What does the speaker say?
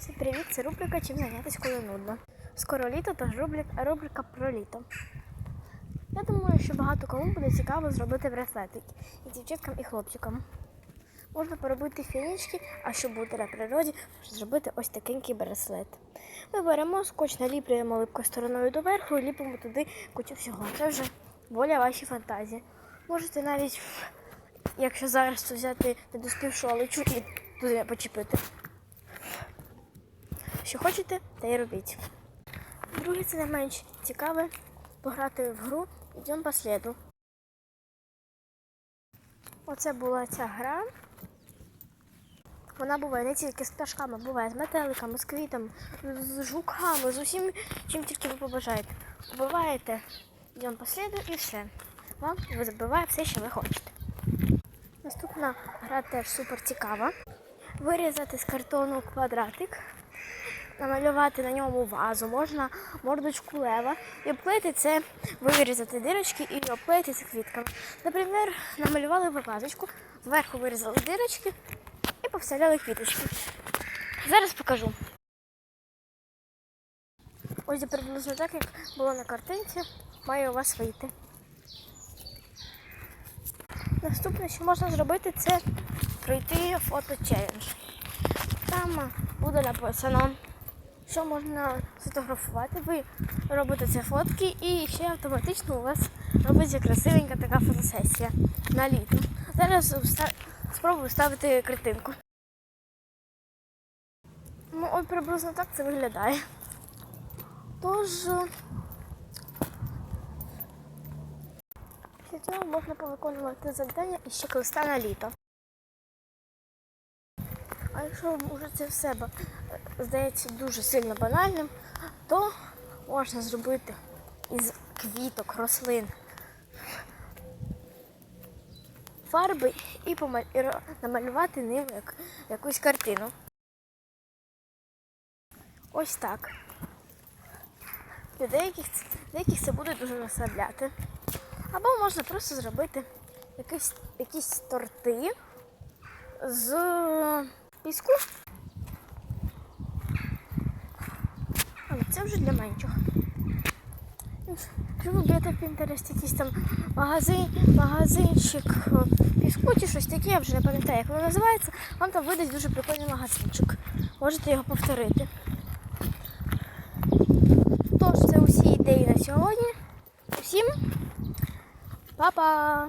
Всім привіт! Це рубрика Чим зайнятися, коли нудно. Скоро літо, тож рубрика, рубрика про літо. Я думаю, що багато кому буде цікаво зробити браслетики і дівчаткам, і хлопчикам. Можна поробити фінічки, а щоб бути на природі, можна зробити ось такенький браслет. Ми беремо скотч, наліплюємо липкою стороною доверху і ліпимо туди кучу всього. Це вже воля вашій фантазії. Можете навіть, якщо зараз взяти недоспівшу алечу і туди почепити. Що хочете, те й робіть. Друге, це не менш цікаве пограти в гру Йдемо по сліду. Оце була ця гра. Вона буває не тільки з пташками, буває з метеликами, з квітами, з жуками, з усім, чим тільки ви побажаєте. Вбиваєте йдемо по сліду і все. Вам забиває все, що ви хочете. Наступна гра теж супер цікава. Вирізати з картону квадратик, намалювати на ньому вазу, можна мордочку лева і обклеїти це, вирізати дирочки і обклеїти це квітками. Наприклад, намалювали вазочку, зверху вирізали дирочки і повставляли квіточки. Зараз покажу. Ось приблизно так, як було на картинці, має у вас вийти. Наступне, що можна зробити, це пройти фото челендж. Там буде написано, що можна сфотографувати. Ви робите ці фотки і ще автоматично у вас робиться красивенька така фотосесія на літо. Зараз спробую ставити картинку. Ну, от приблизно так це виглядає. Тож, е, після цього можна повиконувати завдання і ще листа на літо. А якщо вам уже це все ба- здається дуже сильно банальним, то можна зробити із квіток, рослин фарби і, намалювати ним як, якусь картину. Ось так. Для деяких, деяких це буде дуже розслабляти. Або можна просто зробити якісь, якісь торти з піску. Це вже для менших. Ви б'єте в Pinterest якийсь там магазин, магазинчик піску чи щось таке, я вже не пам'ятаю, як воно називається, вам там видасть дуже прикольний магазинчик. Можете його повторити. Тож, це усі ідеї на сьогодні. Усім па-па!